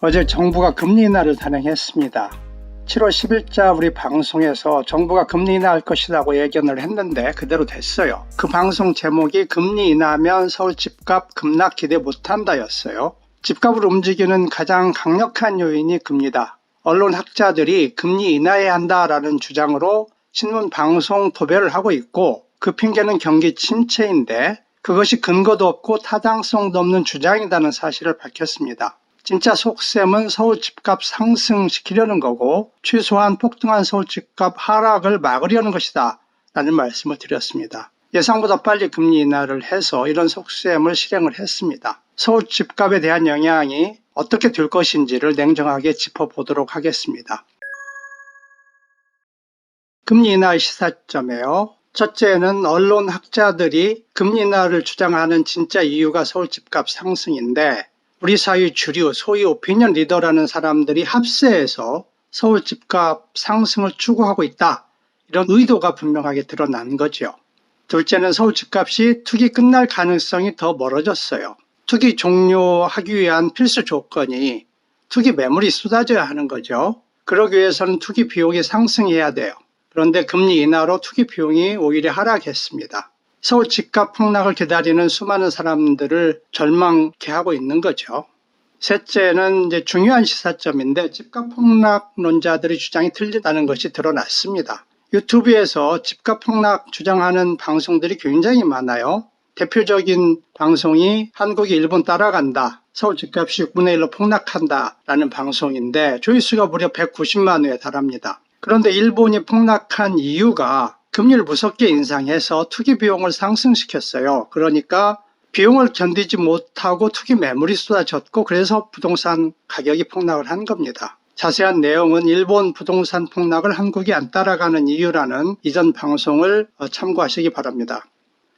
어제 정부가 금리 인하를 단행했습니다. 7월 10일자 우리 방송에서 정부가 금리 인하할 것이라고 예견을 했는데 그대로 됐어요. 그 방송 제목이 금리 인하면 서울 집값 급락 기대 못한다였어요. 집값을 움직이는 가장 강력한 요인이 금리다. 언론 학자들이 금리 인하해야 한다라는 주장으로 신문 방송 도배를 하고 있고 그 핑계는 경기 침체인데 그것이 근거도 없고 타당성도 없는 주장이라는 사실을 밝혔습니다. 진짜 속셈은 서울 집값 상승시키려는 거고 최소한 폭등한 서울 집값 하락을 막으려는 것이다 라는 말씀을 드렸습니다. 예상보다 빨리 금리 인하를 해서 이런 속셈을 실행을 했습니다. 서울 집값에 대한 영향이 어떻게 될 것인지를 냉정하게 짚어보도록 하겠습니다. 금리 인하의 시사점에요. 첫째는 언론 학자들이 금리 인하를 주장하는 진짜 이유가 서울 집값 상승인데 우리 사회 주류 소위 오피니언 리더라는 사람들이 합세해서 서울 집값 상승을 추구하고 있다. 이런 의도가 분명하게 드러난 거죠. 둘째는 서울 집값이 투기 끝날 가능성이 더 멀어졌어요. 투기 종료하기 위한 필수 조건이 투기 매물이 쏟아져야 하는 거죠. 그러기 위해서는 투기 비용이 상승해야 돼요. 그런데 금리 인하로 투기 비용이 오히려 하락했습니다. 서울 집값 폭락을 기다리는 수많은 사람들을 절망케 하고 있는 거죠. 셋째는 이제 중요한 시사점인데 집값 폭락론자들의 주장이 틀리다는 것이 드러났습니다. 유튜브에서 집값 폭락 주장하는 방송들이 굉장히 많아요. 대표적인 방송이 한국이 일본 따라간다. 서울 집값이 6분의 1로 폭락한다. 라는 방송인데 조회수가 무려 190만 회에 달합니다. 그런데 일본이 폭락한 이유가 금리를 무섭게 인상해서 투기 비용을 상승시켰어요. 그러니까 비용을 견디지 못하고 투기 매물이 쏟아졌고 그래서 부동산 가격이 폭락을 한 겁니다. 자세한 내용은 일본 부동산 폭락을 한국이 안 따라가는 이유라는 이전 방송을 참고하시기 바랍니다.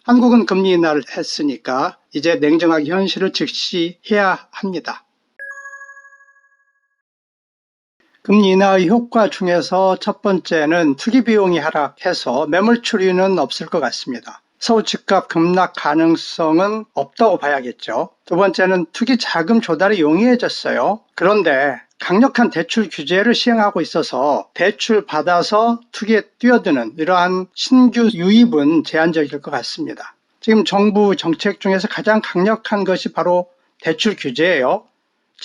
한국은 금리 인하를 했으니까 이제 냉정하게 현실을 직시해야 합니다. 금리 인하의 효과 중에서 첫 번째는 투기 비용이 하락해서 매물 추리는 없을 것 같습니다. 서울 집값 급락 가능성은 없다고 봐야겠죠. 두 번째는 투기 자금 조달이 용이해졌어요. 그런데 강력한 대출 규제를 시행하고 있어서 대출 받아서 투기에 뛰어드는 이러한 신규 유입은 제한적일 것 같습니다. 지금 정부 정책 중에서 가장 강력한 것이 바로 대출 규제예요.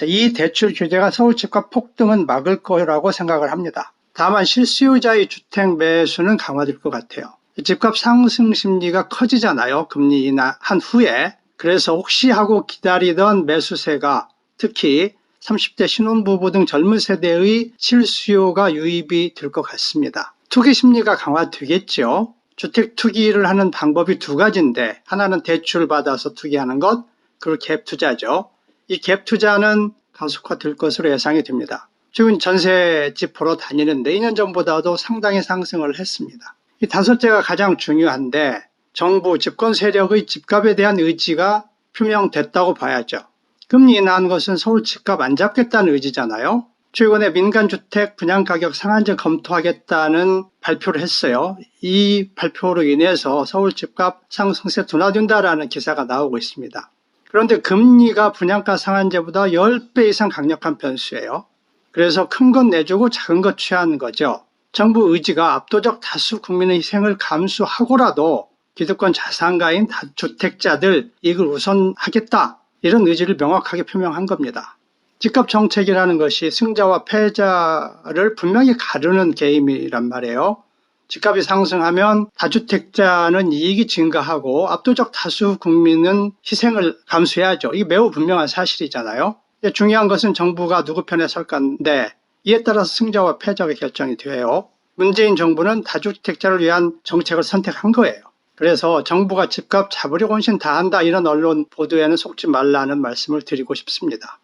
이 대출 규제가 서울 집값 폭등은 막을 거라고 생각을 합니다. 다만 실수요자의 주택 매수는 강화될 것 같아요. 집값 상승 심리가 커지잖아요. 금리 인하한 후에. 그래서 혹시 하고 기다리던 매수세가 특히 30대 신혼부부 등 젊은 세대의 실수요가 유입이 될 것 같습니다. 투기 심리가 강화되겠죠. 주택 투기를 하는 방법이 두 가지인데 하나는 대출 받아서 투기하는 것, 그리고 갭 투자죠. 이 갭 투자는 가속화될 것으로 예상이 됩니다. 지금 전세집 보러 다니는데 2년 전보다도 상당히 상승을 했습니다. 이 다섯째가 가장 중요한데 정부 집권 세력의 집값에 대한 의지가 표명됐다고 봐야죠. 금리 인하한 것은 서울 집값 안 잡겠다는 의지잖아요. 최근에 민간주택 분양가격 상한제 검토하겠다는 발표를 했어요. 이 발표로 인해서 서울 집값 상승세 둔화된다라는 기사가 나오고 있습니다. 그런데 금리가 분양가 상한제보다 10배 이상 강력한 변수예요. 그래서 큰 것 내주고 작은 것 취하는 거죠. 정부 의지가 압도적 다수 국민의 희생을 감수하고라도 기득권 자산가인 주택자들 이익을 우선하겠다 이런 의지를 명확하게 표명한 겁니다. 집값 정책이라는 것이 승자와 패자를 분명히 가르는 게임이란 말이에요. 집값이 상승하면 다주택자는 이익이 증가하고 압도적 다수 국민은 희생을 감수해야죠. 이게 매우 분명한 사실이잖아요. 중요한 것은 정부가 누구 편에 설 건데 이에 따라서 승자와 패자가 결정이 돼요. 문재인 정부는 다주택자를 위한 정책을 선택한 거예요. 그래서 정부가 집값 잡으려고 헌신 다한다 이런 언론 보도에는 속지 말라는 말씀을 드리고 싶습니다.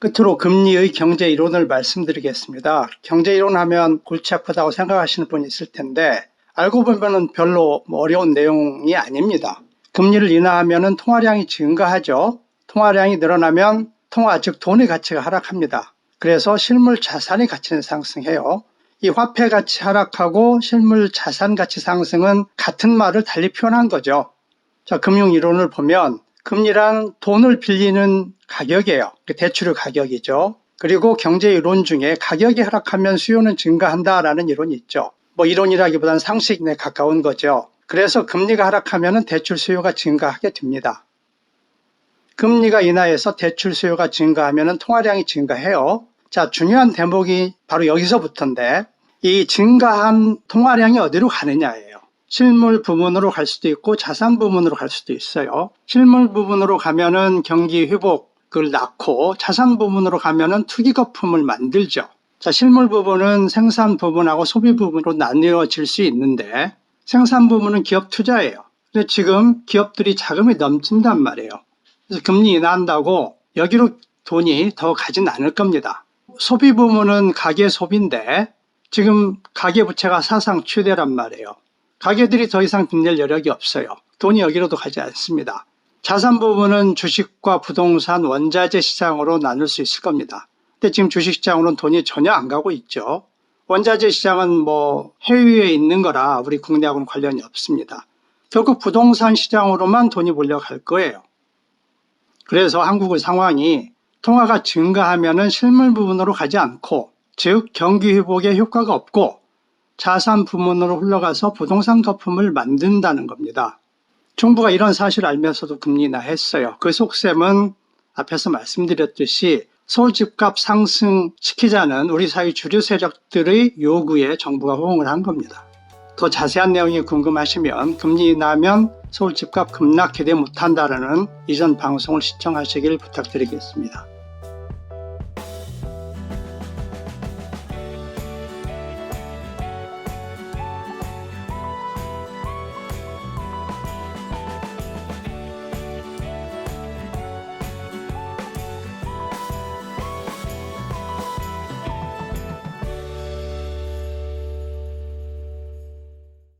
끝으로 금리의 경제 이론을 말씀드리겠습니다. 경제 이론 하면 골치 아프다고 생각하시는 분이 있을 텐데 알고 보면 별로 뭐 어려운 내용이 아닙니다. 금리를 인하하면 통화량이 증가하죠. 통화량이 늘어나면 통화 즉 돈의 가치가 하락합니다. 그래서 실물 자산의 가치는 상승해요. 이 화폐 가치 하락하고 실물 자산 가치 상승은 같은 말을 달리 표현한 거죠. 자, 금융 이론을 보면 금리란 돈을 빌리는 가격이에요. 대출의 가격이죠. 그리고 경제 이론 중에 가격이 하락하면 수요는 증가한다라는 이론이 있죠. 뭐 이론이라기보다는 상식에 가까운 거죠. 그래서 금리가 하락하면 대출 수요가 증가하게 됩니다. 금리가 인하해서 대출 수요가 증가하면 통화량이 증가해요. 자, 중요한 대목이 바로 여기서부터인데 이 증가한 통화량이 어디로 가느냐예요. 실물 부분으로 갈 수도 있고 자산 부분으로 갈 수도 있어요. 실물 부분으로 가면은 경기 회복 을 낳고 자산 부분으로 가면은 투기 거품을 만들죠. 자, 실물 부분은 생산 부분하고 소비 부분으로 나뉘어질 수 있는데 생산 부분은 기업 투자예요. 근데 지금 기업들이 자금이 넘친단 말이에요. 그래서 금리 인하한다고 여기로 돈이 더 가진 않을 겁니다. 소비 부문은 가계 소비인데 지금 가계 부채가 사상 최대란 말이에요. 가계들이 더 이상 빚낼 여력이 없어요. 돈이 여기로도 가지 않습니다. 자산 부분은 주식과 부동산, 원자재 시장으로 나눌 수 있을 겁니다. 근데 지금 주식 시장으로는 돈이 전혀 안 가고 있죠. 원자재 시장은 뭐 해외에 있는 거라 우리 국내하고는 관련이 없습니다. 결국 부동산 시장으로만 돈이 몰려갈 거예요. 그래서 한국의 상황이 통화가 증가하면은 실물 부분으로 가지 않고 즉 경기 회복에 효과가 없고 자산 부문으로 흘러가서 부동산 거품을 만든다는 겁니다. 정부가 이런 사실을 알면서도 금리 인하했어요. 그 속셈은 앞에서 말씀드렸듯이 서울 집값 상승시키자는 우리 사회 주류 세력들의 요구에 정부가 호응을 한 겁니다. 더 자세한 내용이 궁금하시면 금리 인하면 서울 집값 급락 기대 못한다라는 이전 방송을 시청하시길 부탁드리겠습니다.